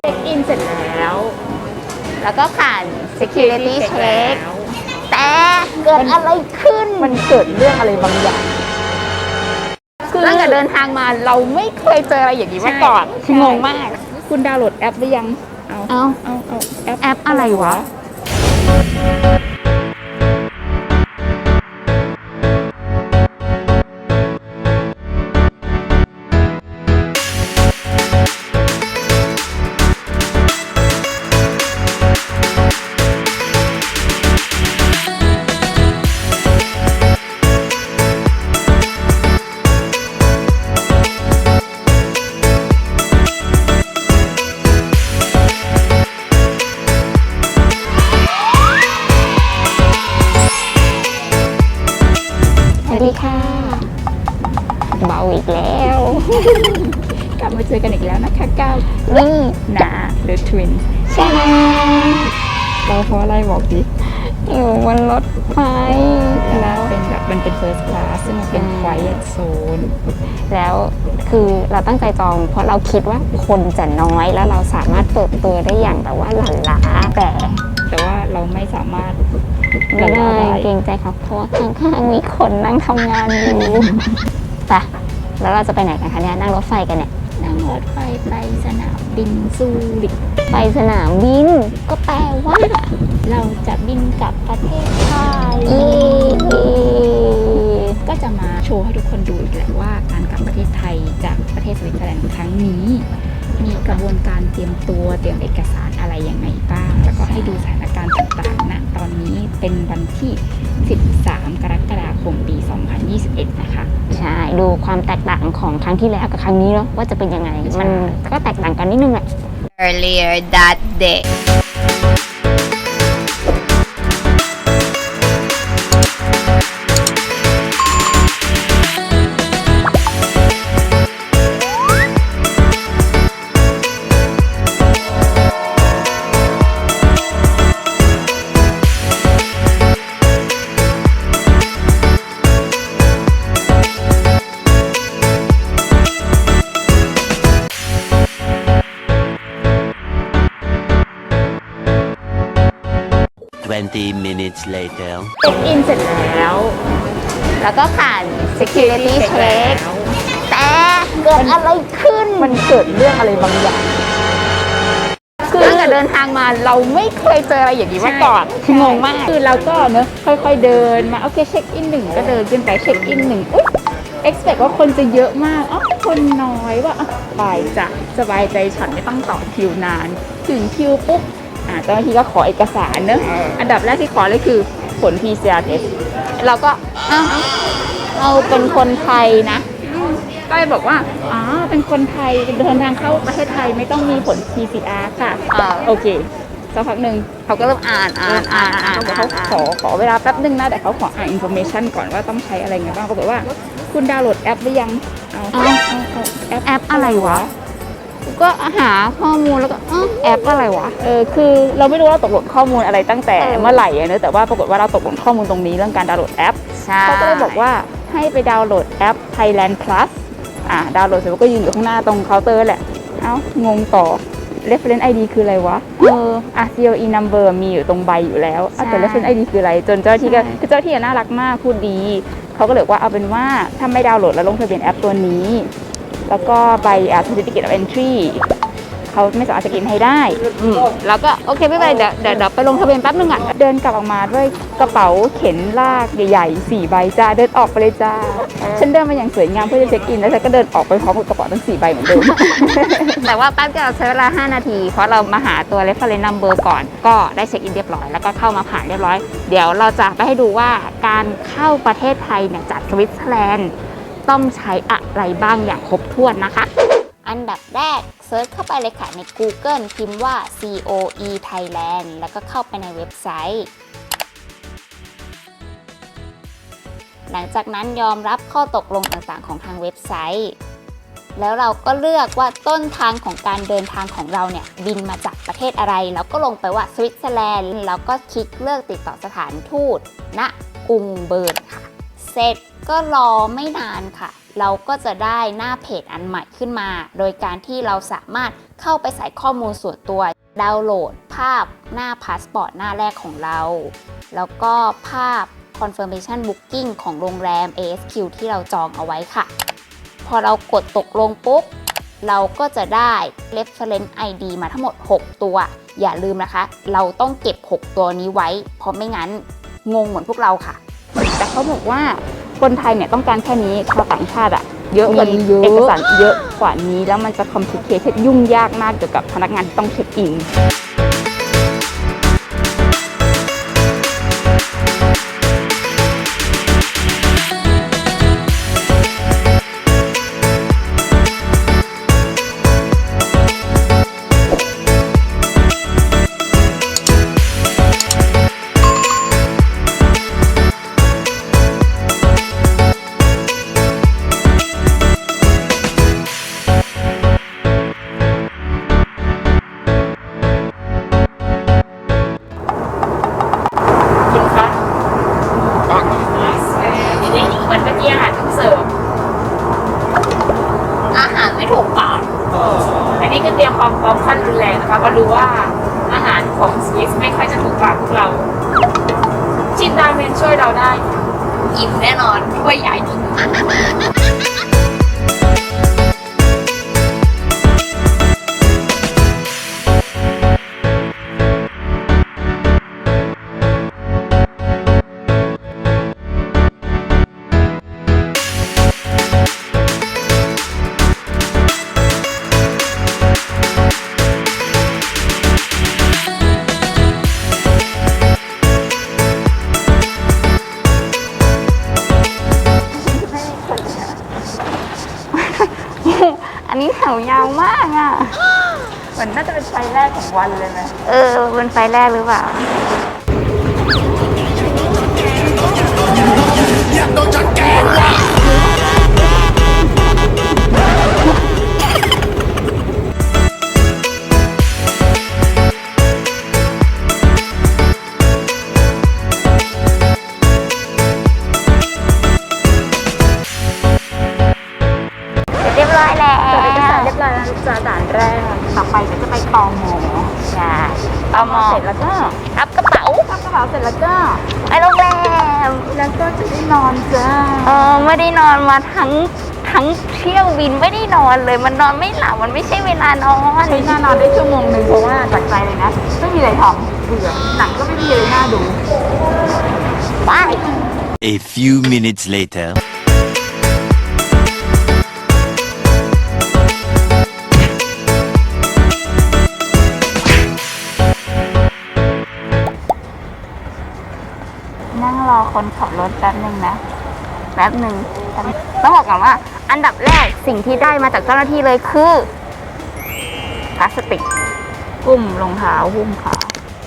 เช็คอินเสร็จแล้ว แล้วก็ผ่าน security check check แล้วแต่เกิดอะไรขึ้น มันเกิดเรื่องอะไรบางอย่างคือตั้งแต่เดินทางมาเราไม่เคยเจออะไรอย่างนี้มาก่อนใช่คืองงมาก คุณดาวน์โหลดแอปหรือยัง เอา เอา เอาเอาแอปแอปอะไรวะ กลับมาเจอกันอีกแล้วนะคะก้าวนี่หนา The Twins ใช่ไหมเราเพราะอะไรบอกดิอยู่บนรถไฟแล้วเป็นแบบมันเป็น first class ซึ่งมันเป็นอืม quiet zone แล้วคือเราตั้งใจจอง เพราะเราคิดว่าคนจะน้อยแล้วเราสามารถเปิดตัวได้อย่างแบบว่าหลั่นล้าแต่ แต่ว่าเราไม่สามารถไม่ได้หลั่นล้าเกรงใจเขาเพราะว่าข้างๆมีคนนั่งทำงานอยู่ไป แล้วเราจะไปไหนกันคะเนี่ยนั่งรถไฟกันเนี่ยนั่งรถไฟไปสนามบินซูริกไปสนามบินก็แปลว่า เราจะบินกลับประเทศไทยเย้ก็จะมาโชว์ให้ทุกคนดูอีกแหละว่าการกลับประเทศไทยจากประเทศสวิตเซอร์แลนด์ครั้งนี้ มีกระบวนการเตรียมตัวเตรียมเอกสารอะไรยังไงบ้าง แล้วก็ให้ดูสถานการณ์ต่างๆนะตอนนี้เป็นวันที่ 13 กรกฎาคมปี 2021 นะคะ ใช่ ดู ความแตกต่างของครั้งที่แล้วกับครั้งนี้เนาะว่าจะเป็นยังไง มันก็แตกต่างกันนิดนึงแหละ earlier that day. 20 minutes later. เช็คอินเสร็จแล้ว แล้วก็ผ่าน security check แล้วแต่เกิดอะไรขึ้น มันเกิดเรื่องอะไรบางอย่าง คือตั้งแต่เดินทางมาเราไม่เคยเจออะไรอย่างนี้มาก่อนคืองงมาก คือเราก็เนอะค่อยๆเดินมา โอเคเช็คอินหนึ่งก็เดินขึ้นไปเช็คอินหนึ่งอุ๊ย expect ว่าคนจะเยอะมากอ๋อคนน้อยว่าอะไปจ้ะสบายใจฉันไม่ต้องต่อคิวนาน ถึงคิวปุ๊บ อ่าเจ้าหน้าที่ก็ขอเอกสารเนอะอันดับแรกที่ขอเลยคือผล PCR test เราก็เอ้าเราเป็นคนไทยนะ ก็เลยบอกว่าอ๋อเป็นคนไทยเดินทางเข้าประเทศไทยไม่ต้องมีผล PCR ค่ะอ่าโอเคสักพักหนึ่งเขาก็เริ่มอ่านอ่านอ่านอ่านเขาบอกเขาขอขอเวลาแป๊บนึงนะแต่เขาขออ่านอินโฟเมชันก่อนว่าต้องใช้อะไรไงบ้างปรากฏว่า คุณดาวน์โหลดแอปหรือยังเอาเอาเอาแอปแอปอะไรวะ ก็หาข้อมูลแล้วก็เอ้าแอปอะไรวะเออคือเราไม่รู้ว่าเราตกหล่นข้อมูลอะไรตั้งแต่เออเมื่อไหร่อะเนอะแต่ว่าปรากฏว่าเราตกหล่นข้อมูลตรงนี้เรื่องการดาวน์โหลดแอปใช่เขาก็เลยบอกว่าให้ไปดาวน์โหลดแอป Thailand Plus อ่าดาวน์โหลดเสร็จแล้วก็ยืนอยู่ข้างหน้าตรงเคาน์เตอร์แหละ เอ้างงต่อ reference ID คืออะไรวะ เอออะ COE number มีอยู่ตรงใบอยู่แล้วอะแต่ reference ID คืออะไร จนเจ้าหน้าที่ก็คือเจ้าหน้าที่อะน่ารักมากพูดดี เขาก็เลยบอกว่าเอาเป็นว่าถ้าไม่ดาวน์โหลดแล้วลงทะเบียนแอปตัวนี้ แล้วก็ใบอะ certificate of entry เขาไม่สามารถจะกินให้ได้อืมแล้วก็โอเคไม่เป็นไรเดี๋ยวเดี๋ยวเดี๋ยวไปลงทะเบียนแป๊บนึงอะ เดินกลับออกมาด้วยกระเป๋าเข็นลากใหญ่ๆสี่ใบจ้า เดินออกไปเลยจ้า ฉันเดินมาอย่างสวยงามเพื่อจะเช็คอิน แล้วฉันก็เดินออกไปพร้อมกับกระเป๋าทั้งสี่ใบเหมือนเดิม แต่ว่าแป๊บเดียวใช้เวลา 5 นาที เพราะเรามาหาตัว reference number ก่อน ก็ได้เช็คอินเรียบร้อย แล้วก็เข้ามาผ่านเรียบร้อย เดี๋ยวเราจะไปให้ดูว่าการเข้าประเทศไทยเนี่ยจากสวิตเซอร์แลนด์ ต้องใช้อะไรบ้างอย่างครบถ้วนนะคะ อันดับแรกเซิร์ชเข้าไปเลยค่ะใน Google พิมพ์ว่า COE Thailand แล้วก็เข้าไปในเว็บไซต์หลังจากนั้นยอมรับข้อตกลงต่างๆของทางเว็บไซต์ แล้วเราก็เลือกว่าต้นทางของการเดินทางของเราเนี่ยบินมาจากประเทศอะไร แล้วก็ลงไปว่าสวิตเซอร์แลนด์ แล้วก็คลิกเลือกติดต่อสถานทูตณกรุงเบิร์นค่ะ เสร็จ ก็รอไม่นานค่ะ เราก็จะได้หน้าเพจอันใหม่ขึ้นมา โดยการที่เราสามารถเข้าไปใส่ข้อมูลส่วนตัว ดาวน์โหลดภาพหน้าพาสปอร์ตหน้าแรกของเรา แล้วก็ภาพ confirmation booking ของโรงแรม ASQ ที่เราจองเอาไว้ค่ะ พอเรากดตกลงปุ๊บ เราก็จะได้ reference ID มาทั้งหมด 6 ตัว อย่าลืมนะคะ เราต้องเก็บ 6 ตัวนี้ไว้ เพราะไม่งั้นงงเหมือนพวกเราค่ะ แต่เขาบอกว่า คนไทยเนี่ยต้องการแค่นี้ชาวต่างชาติอะเยอะกว่านี้มีเยอะเอกสารเยอะกว่านี้แล้วมันจะคอมพลีเคชยุ่งยากมากเกี่ยวกับพนักงานที่ต้องเช็คอิน ดาเมนช่วยเราได้อิ่มแน่นอนถ้วยใหญ่ มือนน่าจะเป็นไฟแรกของวันเลยไหมเออเป็นไฟแรกหรือเปล่าเอาหมอเสร็จแล้วก็รับกระเป๋าพักกระเป๋าเสร็จแล้วก็ไปโรงแรมแล้วก็จะได้นอนจ้าเออไม่ได้นอนมาทั้งทั้งเที่ยวบินไม่ได้นอนเลย มันนอนไม่หลับมันไม่ใช่เวลานอนใช้หน้านอนได้ชั่วโมงหนึ่งเพราะว่าจากใจเลยนะไม่มีอะไรทำเบื่อหนังก็ไม่มีอะไรน่าดูไป A few minutes later. คนขับรถแป๊บหนึ่งนะแป๊บหนึ่งแป๊บต้องบอกก่อนว่า อันดับแรกสิ่งที่ได้มาจากเจ้าหน้าที่เลยคือพลาสติกกุ้มรองเท้าหุ้มขา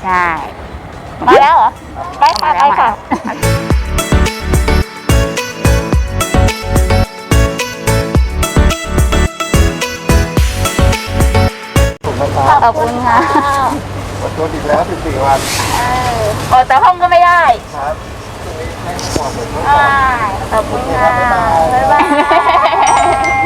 ใช่มาแล้วเหรอไปค่ะไปค่ะขอบคุณค่ะอดทนอีกแล้ว14วันโอ้แต่ห้องก็ไม่ได้ครับ ขอบคุณค่ะ บ๊ายบาย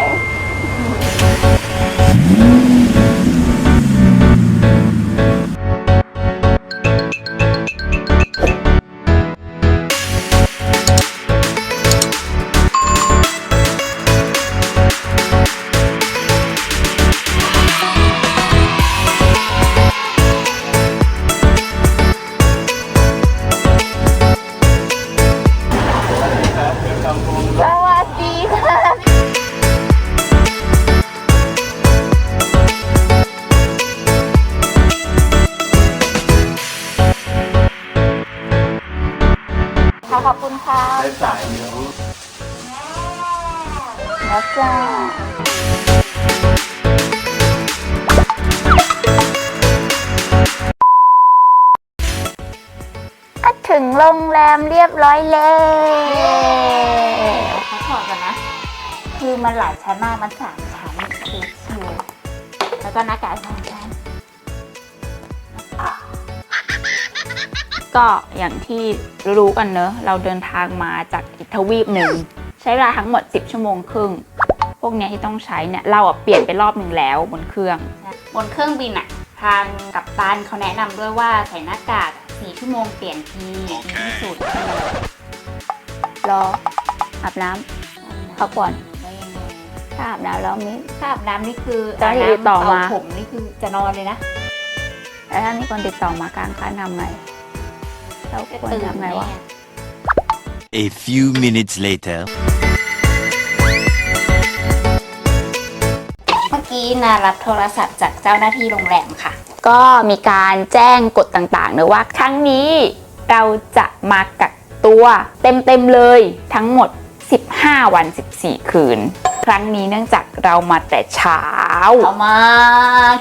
จ้าถึงโรงแรมเรียบร้อยแล้วเขาขอกันนะ คือมันหลายชั้นมากมันสามชั้นคือชิวแล้วก็หน้ากากสองชั้นก็อย่างที่รู้กันเนอะ เราเดินทางมาจากอีกทวีปหนึ่ง ใช้เวลาทั้งหมด 10 ชั่วโมงครึ่ง วกเนี้ยที่ต้องใช้เนี่ยเราอะเปลี่ยนไปรอบหนึ่งแล้วบนเครื่อง บนเครื่องบินอะทางกัปตันเขาแนะนำด้วยว่าใส่หน้ากากสี่ชั่วโมงเปลี่ยนทีดีที่สุดรออาบน้ำพักผ่อนถ้าอาบน้ำแล้วมีถ้าอาบน้ำนี่คือเจ้าหน้าที่ติดต่อมา เผมนี่คือจะนอนเลยนะ แล้วถ้ามีคนติดต่อมากลางคันทำไงเราควรทำไงวะ A few minutes later. เมื่อกี้นารับโทรศัพท์จากเจ้าหน้าที่โรงแรมค่ะ ก็มีการแจ้งกฎต่างๆเนะว่า ครั้งนี้เราจะมากักตัวเต็มๆเลยทั้งหมด 15 วัน 14 คืน ครั้งนี้เนื่องจากเรามาแต่เช้า เขามา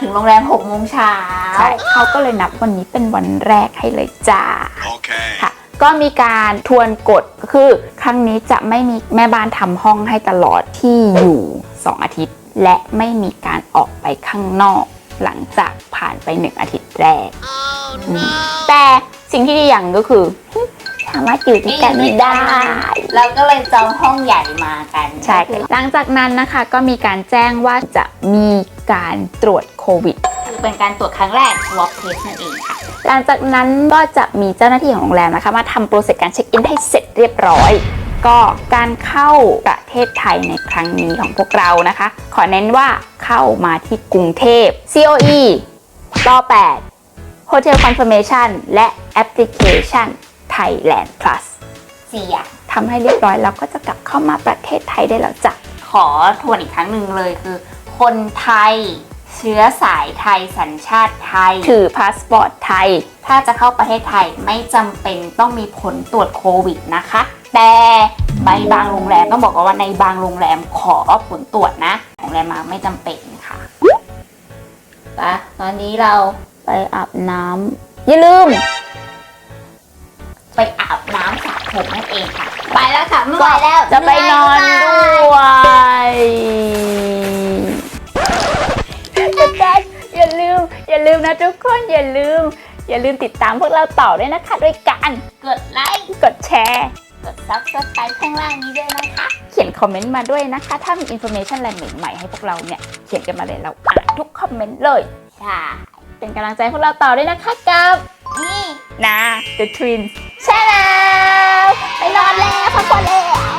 ถึงโรงแรม6โมงเช้าใช่เขาก็เลยนับวันนี้เป็นวันแรกให้เลยจ้า Okay. ค่ะ ก็มีการทวนกฎก็คือ ครั้งนี้จะไม่มีแม่บ้านทำห้องให้ตลอดที่อยู่ 2 อาทิตย์ และไม่มีการออกไปข้างนอก หลังจากผ่านไป1อาทิตย์แรกมแต่สิ่งที่ดีอย่างหนึ่งก็คือสามารถอยู่ด้วยกันได้ แล้วก็เลยจองห้องใหญ่มากันใช่ค่ะหลังจากนั้นนะคะก็มีการแจ้งว่าจะมีการตรวจโควิดคือเป็นการตรวจครั้งแรก swab test นั่นเองค่ะ หลังจากนั้นก็จะมีเจ้าหน้าที่ของโรงแรมนะคะ มาทำโปรเซสการเช็คอินให้เสร็จเรียบร้อย ก็การเข้าประเทศไทยในครั้งนี้ของพวกเรานะคะ ขอเน้นว่าเข้ามาที่กรุงเทพ COE ต่อ8 Hotel Confirmation และแอปพลิเคชัน Thailand Plus สี่อย่างทำให้เรียบร้อยแล้วก็จะกลับเข้ามาประเทศไทยได้แล้วจ้ะขอทวนอีกครั้งหนึ่งเลยคือ คนไทยเชื้อสายไทยสัญชาติไทย ถือพาสปอร์ตไทย ถ้าจะเข้าประเทศไทยไม่จำเป็นต้องมีผลตรวจโควิดนะคะ แต่ในบางโรงแรมต้องบอกก่อนว่าในบางโรงแรมขอผลตรวจนะโรงแรมมาไม่จำเป็นค่ะปะตอนนี้เราไปอาบน้ำอย่าลืม ไปอาบน้ำสระผมนั่นเองค่ะ ไปแล้วค่ะไม่ไหวแล้วจะไปนอนด้วยอย่าลืม อย่าลืมนะทุกคนอย่าลืม อย่าลืมติดตามพวกเราต่อด้วยนะคะ ด้วยการกดไลค์ กดแชร์ ซับสไครต์ข้างล่างนี้ด้วยนะคะ เขียนคอมเมนต์มาด้วยนะคะ ถ้ามีอินโฟเมชันอะไรใหม่ๆให้พวกเราเนี่ย เขียนกันมาเลยเราอ่านทุกคอมเมนต์เลยใช่เป็นกำลังใจพวกเราต่อด้วยนะคะกับนี่นะ The Twins ใช่แล้วไปนอนแล้วพักผ่อนแล้ว